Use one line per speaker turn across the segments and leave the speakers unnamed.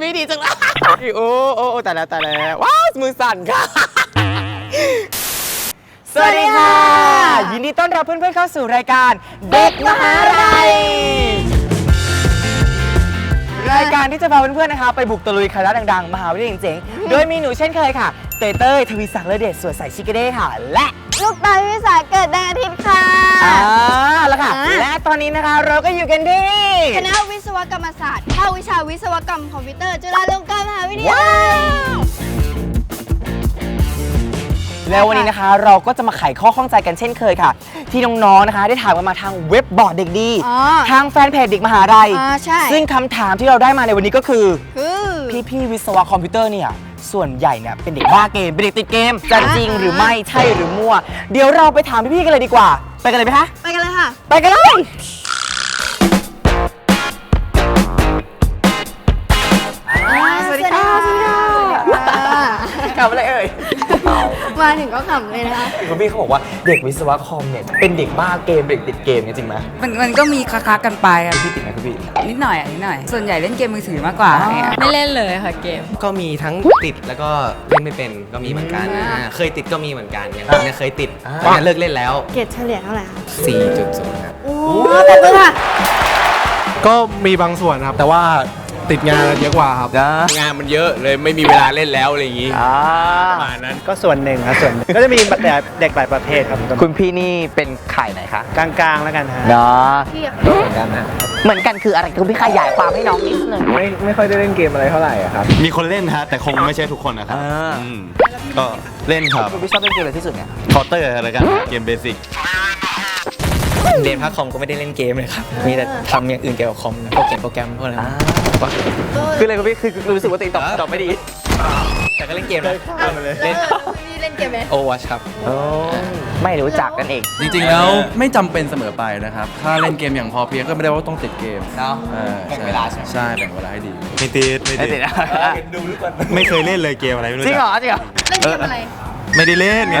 พี่ดีจังเลยโอ้โอ้โอ้แต่แล้วแต่แล้วว้าวมือสั่นค่ะ สวัสดีค่ะ ยินดีต้อนรับเพื่อนๆเข้าสู่รายการ เด็กมหาลัย รายการที่จะพาเพื่อนๆนะคะ ไปบุกตะลุยคณะดังๆ มหาวิทยาลัยเจ๋งๆโดยมีหนูเช่นเคยค่ะ เตยเต้ยทวีศักดิ์เลอเดชสวยใสชิคกี้เด้ค่ะ และ
ลูกตาลวิสาเกิดแดงอาทิตย์ค่ะ
อ่าแล้วค่ะ
อ่า
และตอนนี้นะคะเราก็อยู่กันที่
คณะวิศวกรรมศาสตร์ภาควิชาวิศวกรรมคอมพิวเตอร์ จุฬาลงกรณ์มหาวิทยา
ว้า
ลัยว
แล้ววันนี้นะคะ เราก็จะมาไขข้อข้องใจกันเช่นเคยค่ะ ที่น้องๆนะคะ ได้ถามกันมาทางเว็บบอร์ดเด็กดี
อ๋อ
ทางแฟนเพจเด็กมหาลัย
อ่าใช่
ซึ่งคำถามที่เราได้มาในวันนี้ก็คือ
คือ
พี่ๆวิศวะคอมพิวเตอร์เนี่ย ส่วนใหญ่เนี่ยเป็นเด็กบ้าเกมเป็นเด็กติดเกมจะจริงหรือไม่ใช่หรือมั่ว เดี๋ยวเราไปถามพี่ๆกันเลยดีกว่า ไปกันเลยไหมคะ
ไปกันเลยค่ะ
ไปกันเลยสวัสดีค่ะสวัสดีค่ะ
อ่า
กลับมาเลยเอ่ย
มาถึงก็ขำเลยนะคะ
คุณพี่เขาบอกว่าเด็กวิศวะคอมเนี่ยเป็นเด็กบ้าเกมเด็กติดเกมเนี่ยจริงไหม
มันมันก็มีคล้าๆกันไปอะ
พี่ติดไหมคุณพี่
นิดหน่อยอะนิดหน่อย ส่วนใหญ่เล่นเกมมือถือมากกว่าเนี่ย
ไม่เล่นเลยค่ะเกม
ก็มีทั้งติดแล้วก็เล่นไม่เป็นก็มีเหมือนกันอ่าเคยติดก็มีเหมือนกันอย่างผมเนี่ยเคยติดตอนนี้เลิกเล่นแล้ว
เกรดเฉลี่ยเท่าไหร่คะ
4.0ครับ
โอ้ขอบคุณค่ะ
ก็มีบางส่วนครับ แต่ว่า ติดงานเยอะกว่าครับ
งานมันเยอะเลยไม่มีเวลาเล่นแล้วอะไรอย่างงี้
อ่า
ประมาณนั้น
ก็ส่วนหนึ่งครับส่วนหนึ่งก็จะมีแต่เด็กหลายประเภทครับ
คุณพี่นี่เป็นไข่ไหนคะ
กลางๆแล้วกันฮะ
เนาะ
พี่อะ
เหมือนกันนะ
เหมือนกันคืออะไรคุณพี่ขยายความให้น้องนิดนึง
ไม่ไม่ค่อยได้เล่นเกมอะไรเท่าไหร่อะครับ
มีคนเล่นฮะ แต่คงไม่ใช่ทุกคนนะครับ
อ่า
อืมก็เล่นครับ
คุณพี่ชอบเล่นเกมอะไรที่สุดเนี่ย
เคาน์เตอร์อะไรกัน เกมเบสิก
เรียนภาคคอมก็ไม่ได้เล่นเกมเลยครับ มีแต่ทำอย่างอื่นเกี่ยวกับคอมพวกเขียนโปรแกรมพวกนั้น
คืออะไรคุณพี่คือรู้สึกว่าตัวเองตอบตอบไม่ดี
แต่ก็เล่นเกมนะเล่น
พี่เล่นเกมไหม
โอวัชครับ
ไม่รู้จักกันเอง
จริงๆแล้วไม่จำเป็นเสมอไปนะครับ ถ้าเล่นเกมอย่างพอเพียงก็ไม่ได้ว่าต้องติดเกม
เนาะ
ออ
แบ่งเวลาใช่ไหม
ใช่แบ่งเวลาให้ดี
ไม่ติดไม่
ไม่
ติ
ติ
ด
ดนะ
ไม่เคยเล่นเลยเกมอะไรไม่รู้
จริงเหร
จั
อกจริงเหรอ
เล่นเกมอะไร
ไม่ได้เล่นไง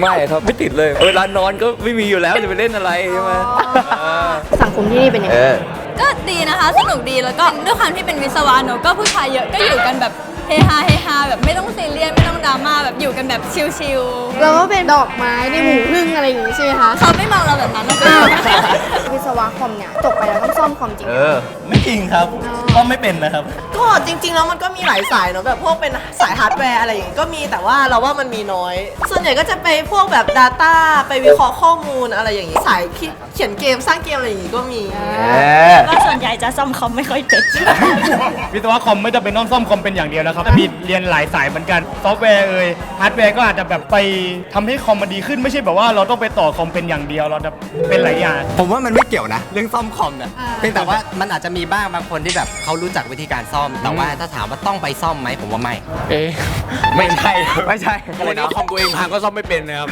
ไม่ครับไม่ติดเลยเวลานอนก็ไม่มีอยู่แล้วจะไปเล่นอะไรใช่ไหม
สังคมที่นี่เป็นยังไง
ก็ดีนะคะ สนุกดีแล้วก็ด้วยความที่เป็นวิศวะเนอะก็ผู้ชายเยอะก็อยู่กันแบบเฮฮาเฮฮาแบบไม่ต้องซีเรียสไม่ต้องดราม่าแบบอยู่กันแบบชิล
เราก็เป็นดอกไม้ในหมู่พึ่งอะไรอย่างงี้ใช่ไหมคะ
ๆเขาไม่มองเราแบบนั้นนะ
วิศวะคอมเนี่ยจบไปแล้วต้องซ่อมคอมจริงไหม
ไม่จริงครับ ก็ไม่เป็นนะครับ
ก็จริงๆแล้วมันก็มีหลายสายเนอะแบบพวกเป็นสายฮาร์ดแวร์อะไรอย่างงี้ก็มีแต่ว่าเราว่ามันมีน้อย ส่วนใหญ่ก็จะไปพวกแบบ Data ไปวิเคราะห์ข้อมูลอะไรอย่างงี้สายคิดเขียนเกมสร้างเกมอะไรอย่างงี้ก็มี
ก็ส่วนใหญ่จะซ่อมคอมไม่ค่อยเป็น
วิศวะคอมไม่จำเป็นต้องซ่อมคอมเป็นอย่างเดียวนะครับมีเรียนหลายสายเหมือนกัน ซอฟต์แวร์เอ่ยฮาร์ดแวร์ก็อาจจะแบบไปทำให้คอมมันดีขึ้นไม่ใช่แบบว่าเราต้องไปต่อคอมเป็นอย่างเดียว เราจะเป็นหลายอย่าง
ผมว่ามันไม่เกี่ยวนะ เรื่องซ่อมคอมเนี่ยเพียงแต่ว่ามันอาจจะมีบ้างบางคนที่แบบเขารู้จักวิธีการซ่อม แต่ว่าถ้าถามว่าต้องไปซ่อมไหมผมว่าไม่
เอ๊ะ
ไม่ใช่
ไม่ใช่
วันนี้คอมตัวเองพังก็ซ่อมไม่เป็นนะครับ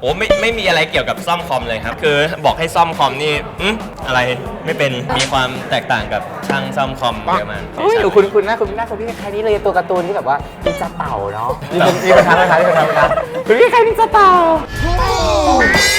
โอ้ไม่ไม่มีอะไรเกี่ยวกับซ่อมคอมเลยครับ คือบอกให้ซ่อมคอมนี่อืมอะไร ไม่เป็นมีความแตกต่างกับช่างซ่อมคอมเยอะมาก
อุ้ยหนูคุณคุณหน้าคุณหน้าคุณพี่ใครนี่เลยตัวการ์ตูนที่แบบว่านินจาเต่าเนาะมีเป็นมีเป็นทางไหมคะมีเป็นทางไหมคะคุณพี่ใครนินจาเต่า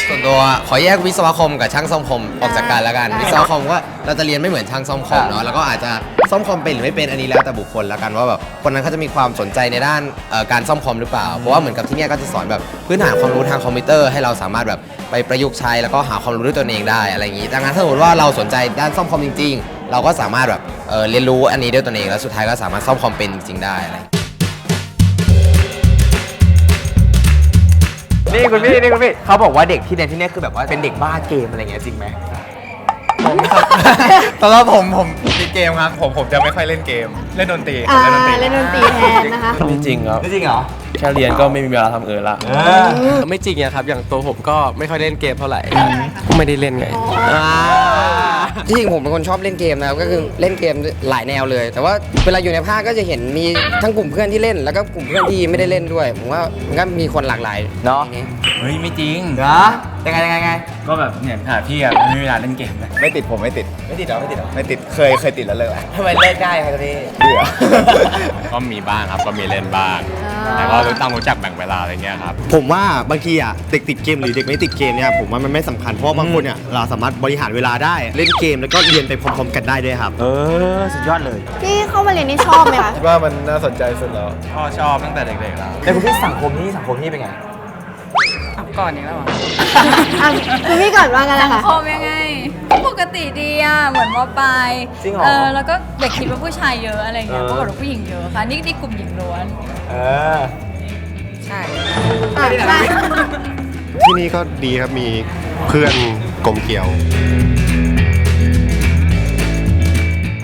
ส่วนตัวขอแยกวิศวะคอมกับช่างซ่อมคอมออกจากกันแล้วกัน วิศวะคอมก็เราจะเรียนไม่เหมือนช่างซ่อมคอมเนาะแล้วก็อาจจะ ซ่อมคอมเป็นหรือไม่เป็นอันนี้แล้วแต่บุคคลแล้วกันว่าแบบคนนั้นเขาจะมีความสนใจในด้านเอ่อการซ่อมคอมหรือเปล่า เพราะว่าเหมือนกับที่เนี่ยก็จะสอนแบบพื้นฐานความรู้ทางคอมพิวเตอร์ให้เราสามารถแบบไปประยุกต์ใช้แล้วก็หาความรู้ด้วยตัวเองได้อะไรอย่างนี้ดังนั้นถ้าสมมติว่าเราสนใจด้านซ่อมคอมจริง ๆ เราก็สามารถแบบเอ่อเรียนรู้อันนี้ด้วยตัวเองแล้วสุดท้ายก็สามารถซ่อมคอมเป็นจริงๆได้อะไรอย่างงี้
นี่คุณพี่นี่คุณพี่เขาบอกว่าเด็กที่เรียนที่เนี่ยคือแบบว่าเป็นเด็กบ้าเกมอะไรเงี้ยจริงไหม
ตอนแรกผมผมติดเกมครับ ผมผมจะไม่ค่อยเล่นเกม เล่นดนตรี
อ่าเล่นดนตรีแทนนะคะ
ไม่จริงครับ
จริงเหรอ
แค่เรียนก็ไม่มีเวลาทำเออละ ไม่จริงอะครับ อย่างตัวผมก็ไม่ค่อยเล่นเกมเท่าไหร่ ไม่ได้เล่นไง
ที่จริงผมเป็นคนชอบเล่นเกมนะครับก็คือเล่นเกมหลายแนวเลย แต่ว่าเวลาอยู่ในภาคก็จะเห็นมีทั้งกลุ่มเพื่อนที่เล่น แล้วก็กลุ่มเพื่อนที่ไม่ได้เล่นด้วย ผมว่ามันก็มีคนหลากหลาย
เนาะ
ในี้
เฮ้ยไม่จริง
เหรอยังไงยังไงยังไง
ก็แบบเนี่ยหาพี่อะไม่มีเวลาเล่นเกมนะ
ไม่ติดผมไม่ติด ไม่ติดหรอไม่ติดหรอไม่ติดเคยเคยติดแล้วเลย
ทำไมเลิกได้ครับพี่
เบื่อ
ก็มีบ้างครับก็มีเล่นบ้าง
อ่า
แต่ก็รู้ต้องรู้จักแบ่งเวลาอะไรเงี้ยครับ
ผมว่าบางทีอะเด็กติดเกมหรือเด็กไม่ติดเกมเนี่ยผมว่ามันไม่สำคัญเพราะว่าบางคนเนี่ยเราสามารถบริหารเวลาได้เล่นเกมแล้วก็เรียนไปพร้อมๆกันได้ด้วยครับ
เออสุดยอดเลย
พี่เข้ามาเรียนนี่ชอบไหมคะ
คิดว่ามันน่าสนใจสุดแล้ว
พ่อชอบตั้งแต่เด็กๆแล้ว
แต่คุณพี่สังคมนี่สังคมนี่เป็นไง
เอา ก่อนอีกแล้วเหรอ
อะคุณพี่ก่อนว่ากัน
สั
นะ
ง
คะ
คมยังไงก็ปกติดีอะ เหมือนว่าไป
จริงเหรอ
เออแล้วก็อย่าคิดว่าผู้ชายเยอะอะไรเงี้ย
เออ
ปรากฏว่าผู้หญิงเยอะค่ะ นี่นี่กลุ่มหญิงล้วน
เออ
ใช่
อะมา
ที่นี่ก็ดีครับมีเพื่อนกลมเกลียว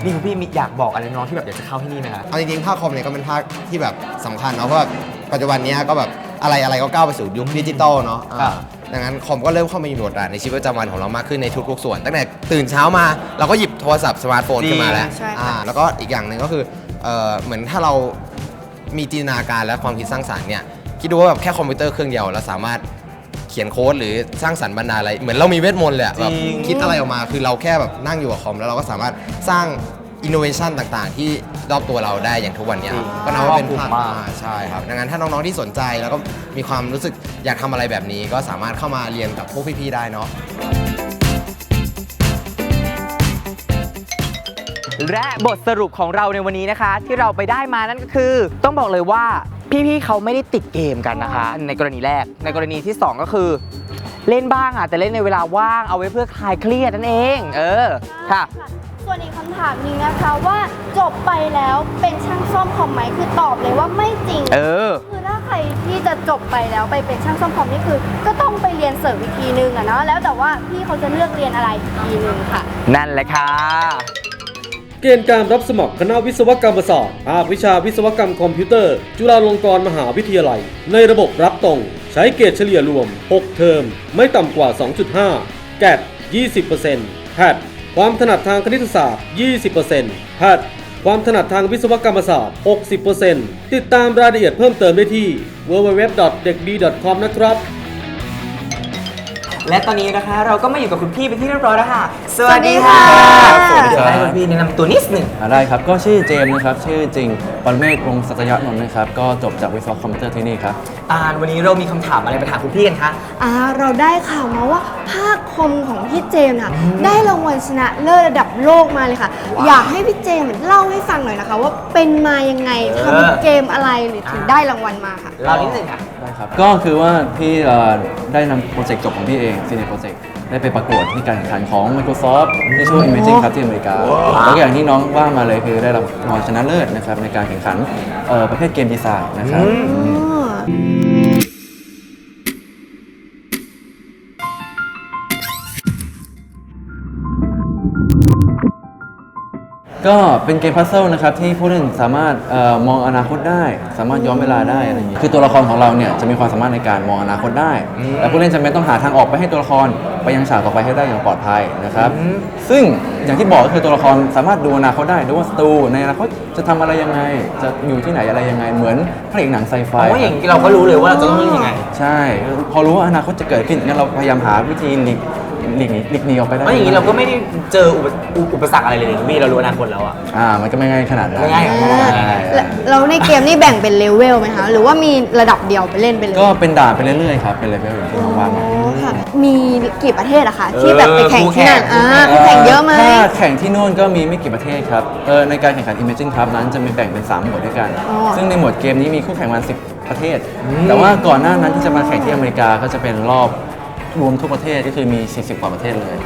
นี่คุณพี่มีอยากบอกอะไรน้องที่แบบอยากจะเข้าที่นี่ไหมคะ
เอาจริงๆภาคคอมเนี่ยก็เป็นภาคที่แบบสำคัญเนาะเพราะว่าปัจจุบันเนี้ยก็แบบ อะไรอะไรก็ก้าวไปสู่ยุคดิจิตอลเนาะอ่าดังนั้นคอมก็เริ่มเข้ามามีบทบาทในชีวิตประจำวันของเรามากขึ้นในทุกๆส่วน ตั้งแต่ตื่นเช้ามาเราก็หยิบโทรศัพท์สมาร์ทโฟนขึ้นมาแล้ว
ใช่ค่ะ
อ่าแล้วก็อีกอย่างหนึ่งก็คือเอ่อเหมือนถ้าเรามีจินตนาการและความคิดสร้างสรรค์เนี่ยคิดดูว่าแบบแค่คอมพิวเตอร์เครื่องเดียวเราสามารถเขียนโค้ดหรือสร้างสรรค์บรรณาอะไรเหมือนเรามีเวทมนต์เลยอะแบบ
จริง
คิดอะไรออกมาคือเราแค่แบบนั่งอยู่กับคอมแล้วเราก็สามารถสร้าง อินโนเวชันต่างๆ ที่รอบตัวเราได้อย่างทุกวันเนี้ยครับก็นับว่าเป็นภาคอ่าใช่ครับดังนั้นถ้าน้องๆที่สนใจแล้วก็มีความรู้สึกอยากทำอะไรแบบนี้ ก็สามารถเข้ามาเรียนกับพวกพี่ๆได้เนาะ
และบทสรุปของเราในวันนี้นะคะ ที่เราไปได้มานั่นก็คือ ต้องบอกเลยว่าพี่ๆเขาไม่ได้ติดเกมกันนะคะ ในกรณีแรก ในกรณีที่ 2 ก็คือ เล่นบ้างอะแต่เล่นในเวลาว่างเอาไว้เพื่อคลายเครียดนั่นเอง เออค่ะ
ส่วนอีกคำถามหนึงนะคะว่าจบไปแล้วเป็นช่างซ่อมคอมไหมคือตอบเลยว่าไม่จริง
เออ
คือถ้าใครที่จะจบไปแล้วไปเป็นช่างซ่อมคอมนี่คือ ก็ต้องไปเรียนเสริมอีกทีนึงอะเนาะแล้วแต่ว่าพี่เขาจะเลือกเรียนอะไรอีกทีนึงค่ะ
นั่นแหละค่ะ
เกณฑ์การรับสมัครคณะวิศวกรรมศาสตร์ภาควิชาวิศวกรรมคอมพิวเตอร์ จุฬาลงกรณ์มหาวิทยาลัย ในระบบรับตรง ใช้เกรดเฉลี่ยรวม 6 เทอม ไม่ต่ำกว่า 2.5 แกด20%แพท ความถนัดทางคณิตศาสตร์ 20%แพทย์ความถนัดทางวิศวกรรมศาสตร์ 60%ติดตามรายละเอียดเพิ่มเติมได้ที่ www.dekd.com นะครับ
และตอนนี้นะคะเราก็มาอยู่กับคุณพี่เป็นที่เรียบร้อยแล้วค่ะ ส
วัสดีค่ะ
สวัสดีค่ะให้คุณพี่แนะนำตัวนิดหนึ่ง
อ่าได้ครับ ก็ชื่อเจมส์นะครับ ชื่อจริงปรเมศวงศ์สัตยานนท์นะครับ ก็จบจากวิศวะคอมพิวเตอร์ที่นี่ครับ
อ่าวันนี้เรามีคำถามอะไรไปถามคุณพี่กันคะ
อ่าเราได้ข่าวมาว่าภาคคอมของพี่เจมส์ค่ะ ได้รางวัลชนะเลิศระดับโลกมาเลยค่ะอยากให้พี่เจมส์เล่าให้ฟังหน่อยนะคะ ว่าเป็นมายังไง
เออ
ทำเกมอะไรหรือถึงได้รางวัลมาค่ะ
เรานิดหนึ่งค่ะ
ได้ครับ ก็คือว่าพี่เอ่อได้นำโปรเจกต์จบของพี่เองซีเนียโปรเจกต์ได้ไปประกวดที่การแข่งขันของ Microsoft ที่ชื่อ Imaging ครับที่อเมริกาแล้วก็อย่างที่น้องว่ามาเลยคือได้รับรางวัลชนะเลิศนะครับในการแข่งขันเอ่อประเภทเกมดีไซน์นะครับ ก็เป็นเกมพัซเซิลนะครับที่ผู้เล่นสามารถเออมองอนาคตได้ สามารถย้อนเวลาได้อะไรอย่างนี้คือตัวละครของเราเนี่ยจะมีความสามารถในการมองอนาคตได้แต่ผู้เล่นจำเป็นต้องหาทางออกไปให้ตัวละครไปยังฉากต่อไปให้ได้อย่างปลอดภัยนะครับซึ่งอย่างที่บอกก็คือตัวละครสามารถดูอนาคตได้ดูว่าศัตรูในอนาคตจะทำอะไรยังไง จะอยู่ที่ไหนอะไรยังไง เหมือนพระเอกหนังไซไฟ
เพราะว่าอย่างนี้เราก็รู้เลยว่าเราจะต้องเล่นยังไง
ใช่ พอรู้ว่าอนาคตจะเกิดขึ้นงั้นเราพยายามหาวิธีหลีก หลีกหนีหลีกหนีออกไปได้
เพราะอย่างนี้เราก็ไม่ได้เจออุปอุปสรรคอะไรเลยคุณพี่เรารู้อนาคตแล้วอะ
อ่า มันก็ไม่ง่ายขนาดนั้น
ไม่ง่ายขนาดนั้น
ใช่
แล้วในเกมนี่แบ่งเป็นเลเวลไหมคะ หรือว่ามีระดับเดียวไปเล่นไปเลย
ก็เป็นด่านไปเรื่อยๆครับ เป็นเลเวลอย่างที่น้องว่ามา
อ๋อค่ะ มีกี่ประเทศอะคะที่แบบไปแข่งที่นั่นอ่าคู่แข่งเยอะไหม
ถ้าแข่งที่นู่นก็มีไม่กี่ประเทศครับ เออในการแข่งขัน Imagine Cup นั้นจะมีแบ่งเป็น 3 หมวดด้วยกัน
อ๋อ
ซึ่งในหมวดเกมนี้มีคู่แข่งมา10 ประเทศ แต่ว่าก่อนหน้านั้นที่จะมาแข่งที่อเมริกาก็จะเป็นรอบ รวมทุกประเทศก็คือมี 40 กว่าประเทศเลย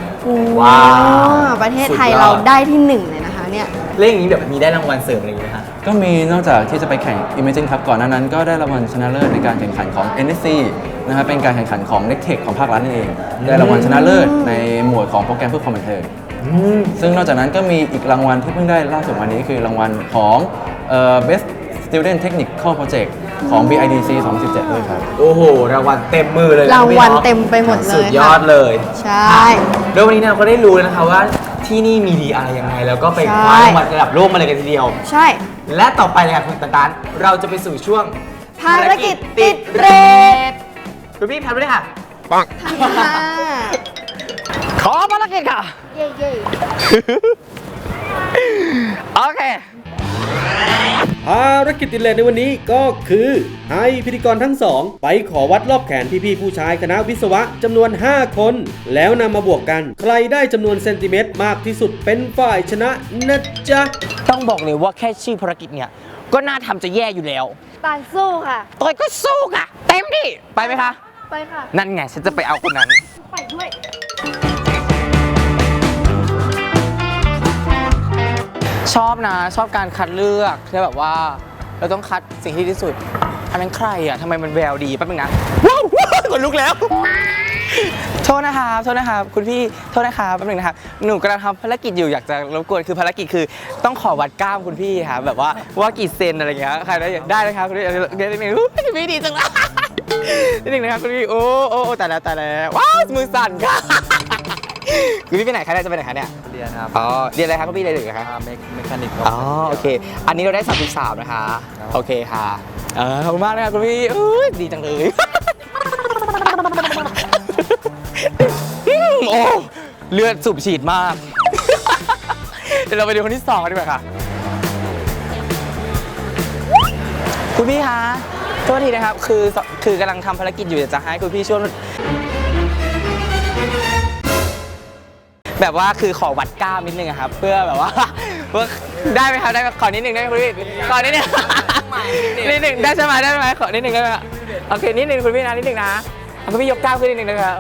ว้าว
ประเทศไทย
สุดยอด
เราได้ที่หนึ่งเลยนะคะเนี่ย
เล่นอย่างนี้แบบมีได้รางวัลเสริมอะไรอย่างนี้ไหมคะ
ก็มีนอกจากที่จะไปแข่ง Imagine Cup ก่อนหน้านั้น ก็ได้รางวัลชนะเลิศในการแข่งขันของ NSC นะครับเป็นการแข่งขันของ n e c t e c h ของภาครัฐนั่นเอง ได้รางวัลชนะเลิศในหมวดของโปรแกรมเพื่อความบันเทิง ซึ่งนอกจากนั้นก็มีอีกรางวัลที่เพิ่งได้ล่าสุดวันนี้คือรางวัลของเอ่อ Best Student Technical Project ของ BIDC 2017 ด้วยครับ
โอ้โห รางวัลเต็มมือเลยนะ
รางวัล
คุณพี่นาะ
เต็มไปหมดเลย
สุดยอด
ค่ะ
เลย
ใช่
แล้ววันนี้เนี่ยเราก็ได้รู้แล้วนะคะว่าที่นี่มีดีอะไรยังไง แล้วก็ไป
ใช่
คว้ารางวัลระดับโลกมาเลยกันทีเดียว
ใช่
และต่อไปเลยค่ะคุณตันตันเราจะไปสู่ช่วง
ภารกิจติดเรท
คุณพี่ทำไปเลยค่ะ
ค่ะ
ขอภารกิจค่ะ
เย่เย่
โอเค
ภารกิจติดเลนในวันนี้ก็คือ ให้พิธีกรทั้งสองไปขอวัดรอบแขนพี่ๆผู้ชายคณะวิศวะจำนวน 5 คน แล้วนำมาบวกกัน ใครได้จำนวนเซนติเมตรมากที่สุดเป็นฝ่ายชนะนะจ๊ะ
ต้องบอกเลยว่าแค่ชื่อภารกิจเนี่ย ก็น่าทำจะแย่อยู่แล้ว
ตานสู้ค่ะ
ตัวก็สู้ค่ะ เต็มที่ไปไหมคะ
ไปค่ะ
นั่นไงฉันจะไปเอาคนนั้น
ไปด้วย
ชอบนะ ชอบการคัดเลือกที่แบบว่าเราต้องคัดสิ่งที่ดีที่สุด อันนั้นใครอะทำไมมันแววดีแป๊บนึงนะว้าวว้าวขนลุกแล้ว โทษนะครับโทษนะครับคุณพี่โทษนะครับแป๊บนึงนะครับหนูกำลังทำภารกิจอยู่อยากจะรบกวนคือภารกิจคือต้องขอวัดกล้ามคุณพี่ครับแบบว่าว่ากี่เซนอะไรเงี้ยใครได้ได้เลยครับคุณพี่เดี๋ยวนิดนึงพี่ดีจังเลยนิดนึงนะครับคุณพี่โอ้โอ้แต่แล้วแต่แล้วว้าวมือสั่นค่ะคุณพี่ไปไหนคะเนี่ยจะไปไหนคะเนี่ย
รียนครับ
อ๋อเรียนอะไรครับคุณพี่เรียนอะไรครับ
เมคเมคานิก
อ๋อโอเค อันนี้เราได้33นะคะ โอเคค่ะเออขอบคุณมากนะครับคุณพี่อุ๊ยดีจังเลยอืมโอ้เลือดสูบฉีดมาก เดี๋ยวเราไปดูคนที่สองกันดีกว่าค่ะ คุณพี่คะโทษทีนะครับ คือคือกำลังทำภารกิจอยู่อยากจะให้คุณพี่ช่วย แบบว่าคือขอวัดกล้ามนิดนึงอะครับ เพื่อแบบว่า เพื่อได้ไหมครับได้ไหมขอนิดนึงได้ไหมคุณพี่ขอนิดนึงนิดนึงได้ใช่ไหมได้ไหมขอนิดนึงได้ไหมโอเคนิดนึงคุณพี่นะนิดนึงนะคุณพี่ยกกล้ามขึ้นนิดนึงนะครับ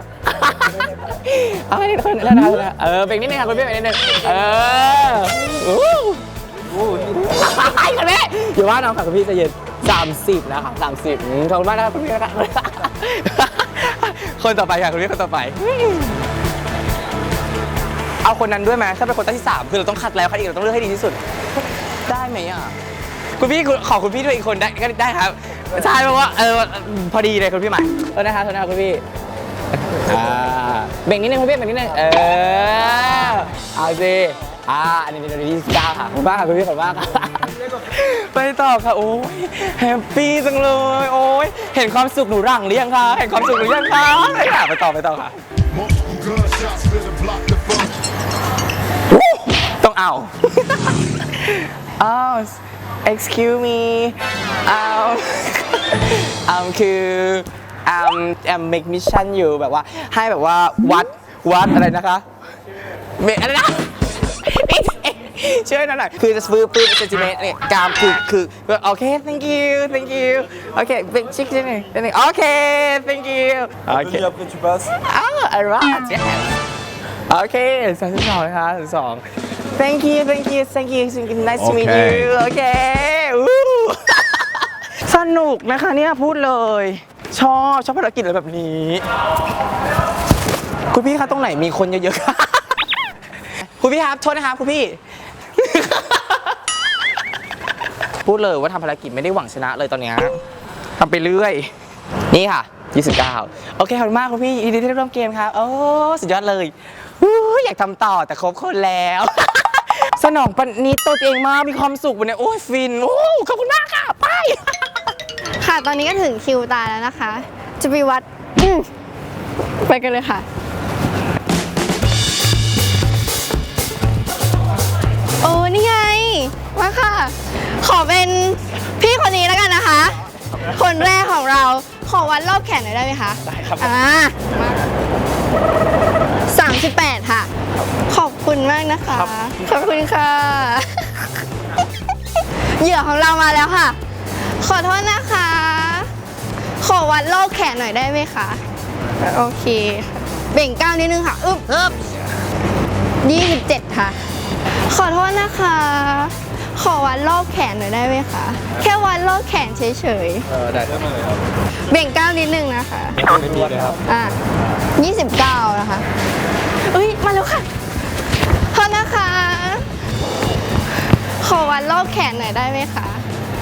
เอาไปนิดนึงแล้วนะเออเบ่งนิดนึงค่ะคุณพี่เบ่งนิดนึงเอออู้อู้ไอ้คนนี้อย่าว่าน้องค่ะคุณพี่ใจเย็นสามสิบนะครับสามสิบขอบคุณมากนะครับคุณพี่นะครับคนต่อไปค่ะคุณพี่คนต่อไป เอาคนนั้นด้วยไหมถ้าเป็นคนที่สามคือเราต้องคัดแล้วคัดอีกเราต้องเลือกให้ดีที่สุด ได้ไหมอะคุณพี่คุณขอคุณพี่ด้วยอีกคนได้ก็ได้ครับใช่เพราะว่าเออพอดีเลยคุณพี่ใหม่โทษนะครับโทษนะครับคุณพี่อ่าเบ่งนิดนึงคุณพี่เบ่งนิดนึงเออเอาสิอ่าอันนี้เป็นตัวที่เก้าค่ะขอบคุณมากค่ะคุณพี่ขอบคุณมากค่ะไปต่อค่ะโอ้ยแฮปปี้จังเลยโอ้ยเห็นความสุขหนูหลังหรือยังคะเห็นความสุขหรือยังคะไปค่ะไปต่อไปต่อค่ะ ต้องเอาอ้าว excuse me อ้าวอ้าวคืออ้าวแอม make mission อยู่แบบว่าให้แบบว่าวัดวัดอะไรนะคะเมอะไรนะ ช่วยหน่อยคือจะฟื้นปื้นเซนติเมตรเนี่ยกรามคือคือโอเค thank you thank you โอเคเป็นชิคชิคนิดนึงโอเค thank you โอเคอ้าว alright yes โอเคสามสิบสองนะคะสามสิบสอง thank you thank you thank you thank you nice to meet you โอเคอู้สนุกนะคะเนี่ยพูดเลย ชอบชอบภารกิจอะไรแบบนี้ คุณพี่คะตรงไหนมีคนเยอะๆคะคุณพี่ครับโทษนะครับคุณพี่ พูดเลยว่าทำภารกิจไม่ได้หวังชนะเลยตอนเนี้ยทำไปเรื่อย นี่ค่ะ 29 โอเคขอบคุณมากคุณพี่ยินดีที่ได้ร่วมเกมครับ โอ้สุดยอดเลยอู้อยากทำต่อแต่ครบคนแล้ว สนองปณิดตัวเองมากมีความสุขวันนี้โอ้ยฟิน โอ้ขอบคุณมากค่ะ ไป
ค่ะ ตอนนี้ก็ถึงคิวตาแล้วนะคะ จะไปวัดอืมไปกันเลยค่ะ โอ้นี่ไง มาค่ะ ขอเป็นพี่คนนี้แล้วกันนะคะ คนแรกของเราขอวัดรอบแขนหน่อยได้ไหมคะ
ได้ครับ
อ่าสามสิบแปดค่ะ ขอบคุณมากนะคะขอบคุณค่ะ เหยื่อของเรามาแล้วค่ะ ขอโทษนะคะ ขอวัดรอบแขนหน่อยได้ไหมคะ โอเคค่ะเบ่งกล้ามนิดนึงค่ะ อึ๊บอึ๊บยี่สิบเจ็ดค่ะ ขอโทษนะคะ ขอวัดรอบแขนหน่อยได้ไหมคะ แค่วัดรอบแขนเฉย
เออได้ได้เลยครับ
ๆ เบ่งกล้ามนิดนึงนะคะ
ไม่มีเลยครับ
อะ29 นะคะเอ้ยมาแล้วค่ะโทษนะคะ ขอวัดรอบแขนหน่อยได้ไหมคะ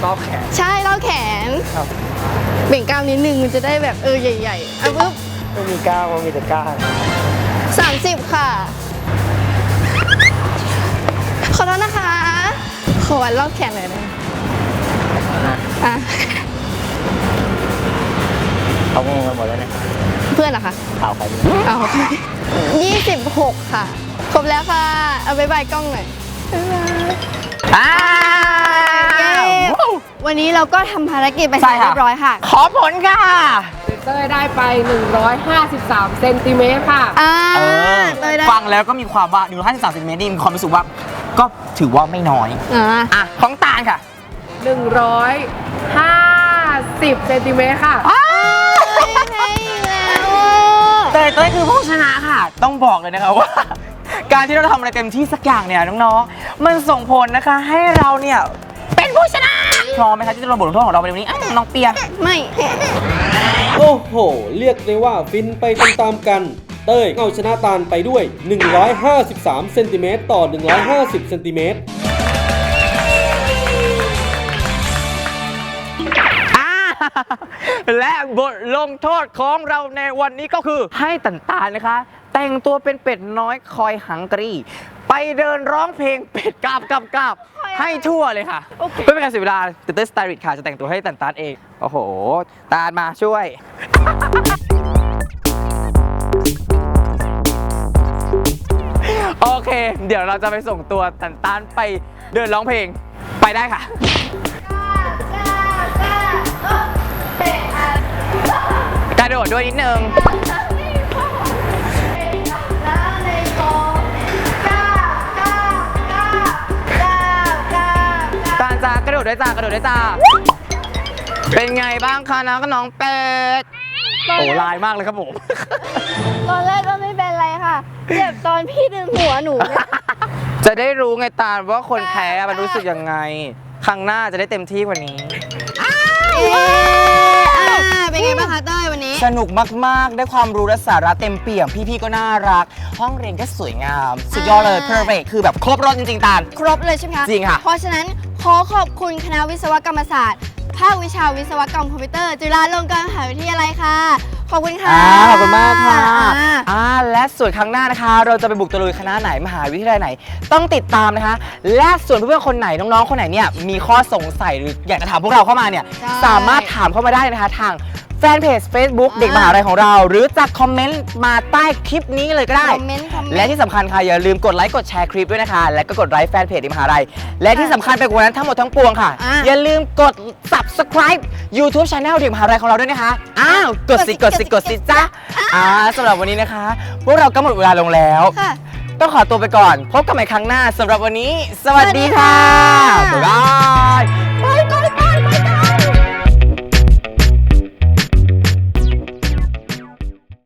รอบแขน
ใช่รอบแขน
ครับ
เบ่งกล้ามนิดนึงมันจะได้แบบเออใหญ่ๆอะปึ๊บ
ไม่มีก้าวมีแต่ก้าว
30 ค่ะ ขอโทษนะคะ ขอวัดรอบแขนหน่อยได้ไหมอะ
เขางงไปหมดแล้วเนี่ย
เพื่อนเหรอคะ
ข่าวใคร
เอายี่สิบหกค่ะ ครบแล้วค่ะ เอาบายบายกล้องหน่อยบ๊ายบาย
อ้า
เย้
ว
วันนี้เราก็ทำภารกิจไปเส
ใช่
ร็จ
ค่ะ
เรียบร้อยค่ะ
ขอผลค่ะ
เต้ยได้ไป 153เซนติเมตรค่ะ
อ่า
เออ
เตยได้
ฟังแล้วก็มีความว่า153เซนติเมตรนี่มีความรู้สึกว่า ก็ถือว่าไม่น้อย
อ่า
อะ ของตาลค่ะ
150เซนติเมตรค่ะ
เตยเต้ยคือผู้ชนะค่ะ ต้องบอกเลยนะคะว่า การที่เราทำอะไรเต็มที่สักอย่างเนี่ยน้องๆ มันส่งผลนะคะให้เราเนี่ยเป็นผู้ชนะ พร้อมไหมคะที่จะลงบทลงโทษของเราในวันนี้อะน้องเปีย
ไม่
โอ้โห เรียกได้ว่าฟินไปตามๆกัน เต้ยเอาชนะตาลไปด้วย 153 เซนติเมตรต่อ 150 เซนติเมตร
อ่าและบทลงโทษของเราในวันนี้ก็คือให้ตันตาลนะคะ แต่งตัวเป็นเป็ดน้อยคอยหังกรี ไปเดินร้องเพลงเป็ดกราบกราบกราบให้ทั่วเลยค่ะเพื่อเป็นการเสียเวลาติเตอร์สไตลิสค่ะ จะแต่งตัวให้ตันตาลเอง โอ้โห ตาลมาช่วย โอเค เดี๋ยวเราจะไปส่งตัวตันตาลไปเดินร้องเพลงไปได้ค่ะ กระโดดด้วยนิดนึง ตาจ้ากระโดดด้วยจ้ากระโดดด้วยจ้าเป็นไงบ้างคะน้องกับน้องเป็ดโอ้ลายมากเลยครับผม
ตอนแรกก็ไม่ เป็นไรค่ะเจ็บตอนพี่ดึงหัวหนูเนี่ย
จะได้รู้ไงตาลว่าคนแพ้มันรู้สึกยังไง ครั้งหน้าจะได้เต็มที่กว่านี้
เย้อ่าเป็นไงบ้างคะเต้ยวันนี้
สนุกมาก ๆ ได้ความรู้และสาระเต็มเปี่ยม พี่ๆก็น่ารัก ห้องเรียนก็สวยงาม สุดยอดเลย
อ่า
เพอร์เฟคือแบบครบรถจริง ๆ ตาล
ครบเลยใช่ไหมคะ
จริงค่ะ
เพราะฉะนั้นขอขอบคุณคณะวิศวกรรมศาสตร์ ภาควิชาวิศวกรรมคอมพิวเตอร์ จุฬาลงกรณ์มหาวิทยาลัยค่ะ ขอบคุณค่ะ
อ่าขอบคุณมากค่ะ
อ่า
อ่าและส่วนครั้งหน้านะคะ เราจะไปบุกตะลุยคณะไหนมหาวิทยาลัยไหน ต้องติดตามนะคะ และส่วนเพื่อนๆคนไหนน้องๆคนไหนเนี่ยมีข้อสงสัยหรืออยากจะถามพวกเราเข้ามาเนี่ย
ใช่
สามารถถามเข้ามาได้นะคะทาง แฟนเพจ Facebook เด็กมหาลัยของเรา หรือจะคอมเมนต์มาใต้คลิปนี้เลยก็ได้
คอมเมนต์คอมเมนต์
และที่สำคัญค่ะอย่าลืมกดไลค์กดแชร์คลิปด้วยนะคะ และก็กดไลค์แฟนเพจเด็กมหาลัย และที่สำคัญไปกว่านั้นทั้งหมดทั้งปวงค่ะ
อ่า
อย่าลืมกด subscribe YouTube Channel เด็กมหาลัยของเราด้วยนะคะ อ้าว กดสิกดสิกดสิจ้าอ่าสำหรับวันนี้นะคะ พวกเราก็หมดเวลาลงแล้ว
ค่ะ
ต้องขอตัวไปก่อน พบกันใหม่ครั้งหน้าสำหรับวันนี้ สวัสดีค่ะ
สวัสดีค่ะ
บ๊ายบาย